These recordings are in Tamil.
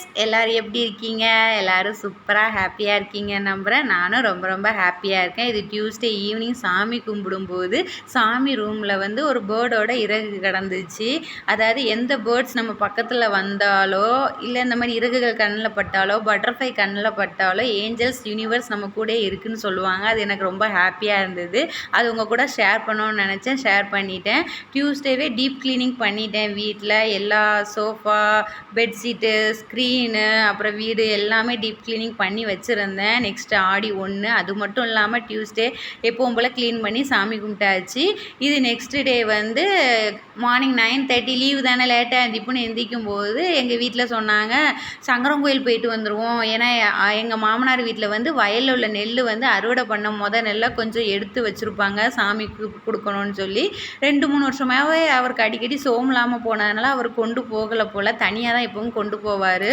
ஃப்ரெண்ட்ஸ் எல்லோரும் எப்படி இருக்கீங்க? எல்லோரும் சூப்பராக ஹாப்பியாக இருக்கீங்க நம்புகிறேன் நானும் ரொம்ப ரொம்ப ஹாப்பியாக இருக்கேன். இது டியூஸ்டே ஈவினிங் சாமி கும்பிடும்போது சாமி ரூமில் வந்து ஒரு பேர்டோட இறகு கிடந்துச்சு. அதாவது எந்த பேர்ட்ஸ் நம்ம பக்கத்தில் வந்தாலோ இல்லை இந்த மாதிரி இறகுகள் கண்ணில் பட்டாலோ பட்டர்ஃப்ளை கண்ணில் பட்டாலோ ஏஞ்சல்ஸ் யூனிவர்ஸ் நம்ம கூட இருக்குதுன்னு சொல்லுவாங்க. அது எனக்கு ரொம்ப ஹாப்பியாக இருந்தது. அது உங்கள் கூட ஷேர் பண்ணணும்னு நினச்சேன். ஷேர் பண்ணிட்டேன். டியூஸ்டேவே டீப் க்ளீனிங் பண்ணிட்டேன் வீட்டில் எல்லா சோஃபா பெட்ஷீட்டு ஸ்க்ரீன் க்ளீனு அப்புறம் வீடு எல்லாமே டீப் க்ளீனிங் பண்ணி வச்சுருந்தேன். நெக்ஸ்ட்டு ஆடி ஒன்று அது மட்டும் இல்லாமல் டியூஸ்டே எப்பவும் போல் க்ளீன் பண்ணி சாமி கும்பிட்டாச்சு. இது நெக்ஸ்ட்டு டே வந்து மார்னிங் நைன் தேர்ட்டி லீவ் தானே லேட்டாக எந்திப்புன்னு எந்திக்கும் போது எங்கள் வீட்டில் சொன்னாங்க சங்கரன் கோயில் போயிட்டு வந்துடுவோம் ஏன்னா எங்கள் மாமனார் வீட்டில் வந்து வயலில் உள்ள நெல் வந்து அறுவடை பண்ண முத நெல்லை கொஞ்சம் எடுத்து வச்சுருப்பாங்க சாமிக்கு கொடுக்கணும்னு சொல்லி. ரெண்டு மூணு வருஷமாகவே அவருக்கு அடிக்கடி சோம் இல்லாமல் போனதுனால அவர் கொண்டு போகலை போல் தனியாக தான் எப்பவும் கொண்டு போவார்.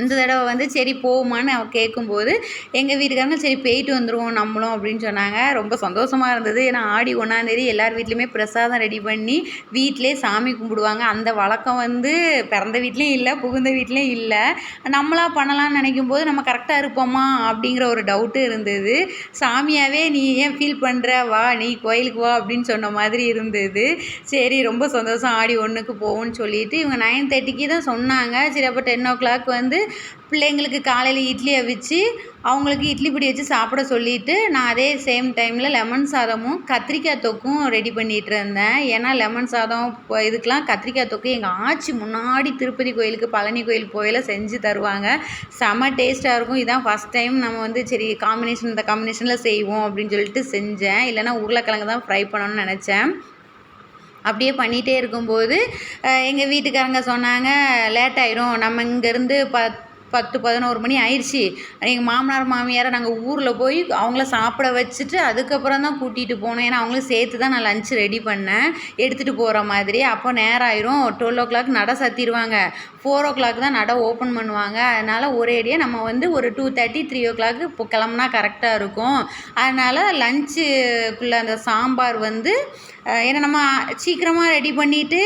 இந்த தடவை வந்து சரி போவோமான்னு அவள் கேட்கும்போது எங்கள் வீட்டுக்காரங்க சரி போயிட்டு வந்துடுவோம் நம்மளும் அப்படின்னு சொன்னாங்க. ரொம்ப சந்தோஷமாக இருந்தது. ஏன்னா ஆடி ஒன்றாந்தேதி எல்லார் வீட்லேயுமே பிரசாதம் ரெடி பண்ணி வீட்டிலே சாமி கும்பிடுவாங்க. அந்த வழக்கம் வந்து பிறந்த வீட்லேயும் இல்லை புகுந்த வீட்லேயும் இல்லை. நம்மளாக பண்ணலாம்னு நினைக்கும் போது நம்ம கரெக்டாக இருப்போமா அப்படிங்கிற ஒரு டவுட்டு இருந்தது. சாமியாகவே நீ ஏன் ஃபீல் பண்ணுற வா நீ கோயிலுக்கு வா அப்படின்னு சொன்ன மாதிரி இருந்தது. சரி ரொம்ப சந்தோஷம். ஆடி ஒன்றுக்கு போவோம்னு சொல்லிட்டு இவங்க நைன் தேர்ட்டிக்கு தான் சொன்னாங்க. சரி அப்போ டென் ஓ கிளாக் வந்து பிள்ளைங்களுக்கு காலையில் இட்லி அவிச்சு அவங்களுக்கு இட்லி பிடி வச்சு சாப்பிட சொல்லிவிட்டு நான் அதே சேம் டைமில் லெமன் சாதமும் கத்திரிக்காய் தொக்கும் ரெடி பண்ணிகிட்டு இருந்தேன். ஏன்னா லெமன் சாதம் இதுக்கெலாம் கத்திரிக்காய் தொக்கு எங்கள் ஆச்சி முன்னாடி திருப்பதி கோயிலுக்கு பழனி கோயில் போயில செஞ்சு தருவாங்க. செம டேஸ்ட்டாக இருக்கும். இதான் ஃபஸ்ட் டைம் நம்ம வந்து சரி காம்பினேஷன் இந்த காம்பினேஷனில் செய்வோம் அப்படின்னு சொல்லிட்டு செஞ்சேன். இல்லைனா உருளைக்கிழங்கு தான் ஃப்ரை பண்ணணும்னு நினச்சேன். அப்படியே பண்ணிகிட்டே இருக்கும்போது எங்கள் வீட்டுக்காரங்க சொன்னாங்க லேட் ஆயிரும். நம்ம இங்கேருந்து ப பத்து பதினோரு மணி ஆயிடுச்சு. எங்கள் மாமனார் மாமியாரை நாங்கள் ஊரில் போய் அவங்கள சாப்பிட வச்சுட்டு அதுக்கப்புறம் தான் கூட்டிகிட்டு போனோம். ஏன்னா அவங்களும் சேர்த்து தான் நான் லஞ்ச் ரெடி பண்ணேன். எடுத்துகிட்டு போகிற மாதிரி அப்போ நேரம் ஆயிரும். டுவெல் ஓ கிளாக் நடை சத்திடுவாங்க. ஃபோர் ஓ கிளாக் தான் நடை ஓப்பன் பண்ணுவாங்க. அதனால் ஒரேடியாக நம்ம வந்து ஒரு two thirty three o'clock இப்போ கிளம்புனா கரெக்டாக இருக்கும். அதனால் லஞ்சுக்குள்ளே அந்த சாம்பார் வந்து ஏன்னா நம்ம சீக்கிரமாக ரெடி பண்ணிவிட்டு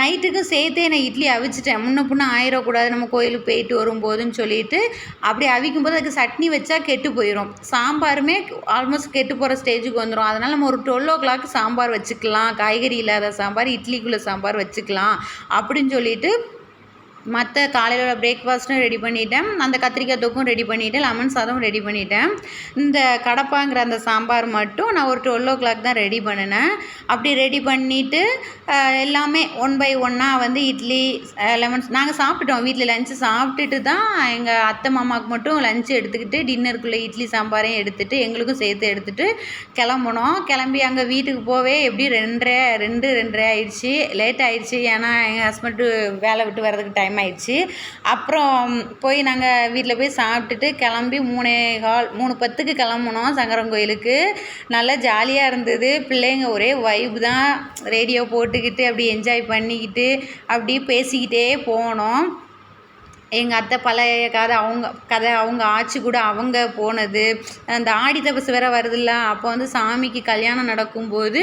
நைட்டுக்கும் சேர்த்தே நான் இட்லி அவிச்சிட்டேன். முன்ன பின்ன ஆயிடக்கூடாது நம்ம கோயிலுக்கு போயிட்டு வரும்போதுன்னு சொல்லிட்டு அப்படி அவிக்கும் போது அதுக்கு சட்னி வச்சா கெட்டு போயிடும் சாம்பாருமே ஆல்மோஸ்ட் கெட்டு போகிற ஸ்டேஜுக்கு வந்துடும் அதனால் நம்ம ஒரு டுவெல் ஓ கிளாக் சாம்பார் வச்சுக்கலாம். காய்கறி இல்லாத சாம்பார் இட்லிக்குள்ளே சாம்பார் வச்சுக்கலாம். அப்படின்னு சொல்லிட்டு மற்ற காலையில் பிரேக்ஃபாஸ்ட்டும் ரெடி பண்ணிட்டேன். அந்த கத்திரிக்காய் தொக்கும் ரெடி பண்ணிவிட்டேன் லெமன் சாதமும் ரெடி பண்ணிட்டேன். இந்த கடப்பாங்கிற அந்த சாம்பார் மட்டும் நான் ஒரு டுவெல் ஓ கிளாக் தான் ரெடி பண்ணினேன். அப்படி ரெடி பண்ணிவிட்டு எல்லாமே ஒன் பை ஒன்னாக வந்து இட்லி லெமன்ஸ் நாங்கள் சாப்பிட்டுட்டோம். வீட்டில் லஞ்சு சாப்பிட்டுட்டு தான் எங்கள் அத்தை மாமாவுக்கு மட்டும் லஞ்சு எடுத்துக்கிட்டு டின்னருக்குள்ளே இட்லி சாம்பாரையும் எடுத்துகிட்டு எங்களுக்கும் சேர்த்து எடுத்துகிட்டு கிளம்புனோம். கிளம்பி அங்கே வீட்டுக்கு போவே எப்படி ரெண்டரை ரெண்டு ரெண்டரை ஆயிடுச்சு. லேட் ஆயிடுச்சு. ஏன்னா எங்கள் ஹஸ்பண்டு வேலை விட்டு வரதுக்கு டைம் டைம் ஆயிடுச்சு. அப்புறம் போய் நாங்கள் வீட்டில் போய் சாப்பிட்டுட்டு கிளம்பி மூணே கால் மூணு பத்துக்கு கிளம்புனோம் சங்கரன் கோயிலுக்கு. நல்லா ஜாலியாக இருந்தது. பிள்ளைங்க ஒரே வைப் தான். ரேடியோ போட்டுக்கிட்டு அப்படி என்ஜாய் பண்ணிக்கிட்டு அப்படி பேசிக்கிட்டே போனோம். எங்கள் அத்தை பழைய கதை அவங்க கதை அவங்க ஆட்சி கூட அவங்க போனது. அந்த ஆடி தபசு வேறு வருதுல்ல அப்போ வந்து சாமிக்கு கல்யாணம் நடக்கும்போது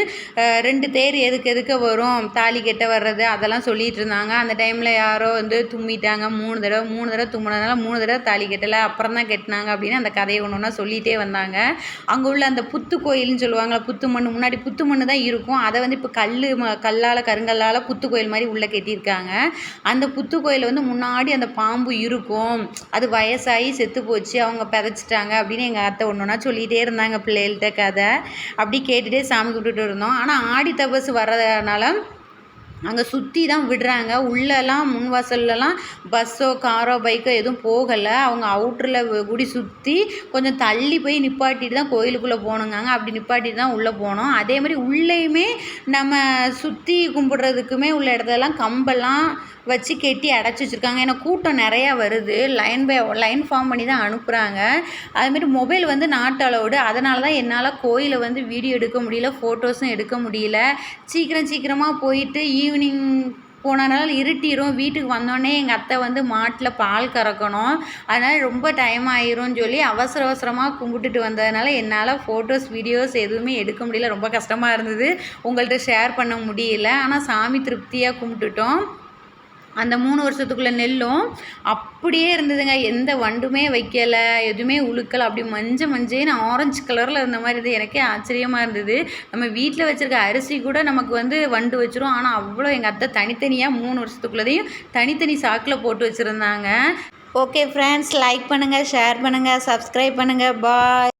ரெண்டு தேர் எதுக்கு எதுக்க வரும் தாலி கெட்ட வர்றது அதெல்லாம் சொல்லிகிட்டு இருந்தாங்க. அந்த டைமில் யாரோ வந்து தும்மிட்டாங்க. மூணு தடவை மூணு தடவை தும்மினதுனால மூணு தடவை தாலி கெட்டலை. அப்புறம் தான் கெட்டினாங்க அப்படின்னு அந்த கதையை ஒன்று ஒன்றா சொல்லிகிட்டே வந்தாங்க. அங்கே உள்ள அந்த புத்து கோயில்னு சொல்லுவாங்க புத்து மண் முன்னாடி புத்து மண் தான் இருக்கும். அதை வந்து இப்போ கல் கல்லால் கருங்கல்லால் புத்து கோயில் மாதிரி உள்ளே கட்டியிருக்காங்க. அந்த புத்து கோயில் வந்து முன்னாடி அந்த பாம்பு பாம்பு இருக்கும். அது வயசாகி செத்து போச்சு. அவங்க பிதச்சிட்டாங்க அப்படின்னு எங்கள் அத்தை ஒன்று ஒன்றா சொல்லிகிட்டே இருந்தாங்க பிள்ளைகள்கிட்ட கதை. அப்படி கேட்டுகிட்டே சாமி கும்பிட்டுட்டு இருந்தோம். ஆனால் ஆடி தபசு வர்றதுனால அங்கே சுற்றி தான் விடுறாங்க. உள்ளெல்லாம் முன் வாசல்லலாம் பஸ்ஸோ காரோ பைக்கோ எதுவும் போகலை. அவங்க அவுட்டரில் குடி சுற்றி கொஞ்சம் தள்ளி போய் நிப்பாட்டிட்டு தான் கோயிலுக்குள்ளே போகணுங்காங்க அப்படி நிப்பாட்டிட்டு தான் உள்ளே போனோம். அதே மாதிரி உள்ளேயுமே நம்ம சுற்றி கும்பிட்றதுக்குமே உள்ள இடத்துலலாம் கம்பெல்லாம் வச்சு கெட்டி அடைச்சி வச்சுருக்காங்க. ஏன்னா கூட்டம் நிறையா வருது. லைன் பை லைன் ஃபார்ம் பண்ணி தான் அனுப்புகிறாங்க அதுமாரி மொபைல் வந்து நாட் அளவுடு அதனால தான் என்னால் கோயிலை வந்து வீடியோ எடுக்க முடியல ஃபோட்டோஸும் எடுக்க முடியல. சீக்கிரம் சீக்கிரமாக போயிட்டு ஈவினிங் போனனால இருட்டிடும் வீட்டுக்கு வந்தோடனே எங்கள் அத்தை வந்து மாட்டில் பால் கறக்கணும். அதனால் ரொம்ப டைம் ஆயிரும்னு சொல்லி அவசர அவசரமாக கும்பிட்டுட்டு வந்ததுனால என்னால் ஃபோட்டோஸ் வீடியோஸ் எதுவுமே எடுக்க முடியல. ரொம்ப கஷ்டமாக இருந்தது. உங்கள்கிட்ட ஷேர் பண்ண முடியல. ஆனால் சாமி திருப்தியாக கும்பிட்டுட்டோம். அந்த மூணு வருஷத்துக்குள்ளே நெல்லும். அப்படியே இருந்ததுங்க. எந்த வண்டுமே வைக்கலை எதுவுமே உழுக்கலை. அப்படி மஞ்ச மஞ்சேன்னு ஆரஞ்சு கலரில் இருந்த மாதிரி இருந்தது. எனக்கே ஆச்சரியமாக இருந்தது. நம்ம வீட்டில் வச்சுருக்க அரிசி கூட நமக்கு வந்து வண்டு வச்சிரும். ஆனால் அவ்வளோ எங்கள் அத்தை தனித்தனியாக மூணு வருஷத்துக்குள்ளதையும் தனித்தனி சாக்கில் போட்டு வச்சுருந்தாங்க. ஓகே ஃப்ரெண்ட்ஸ் லைக் பண்ணுங்கள் ஷேர் பண்ணுங்கள் சப்ஸ்கிரைப் பண்ணுங்கள் பாய்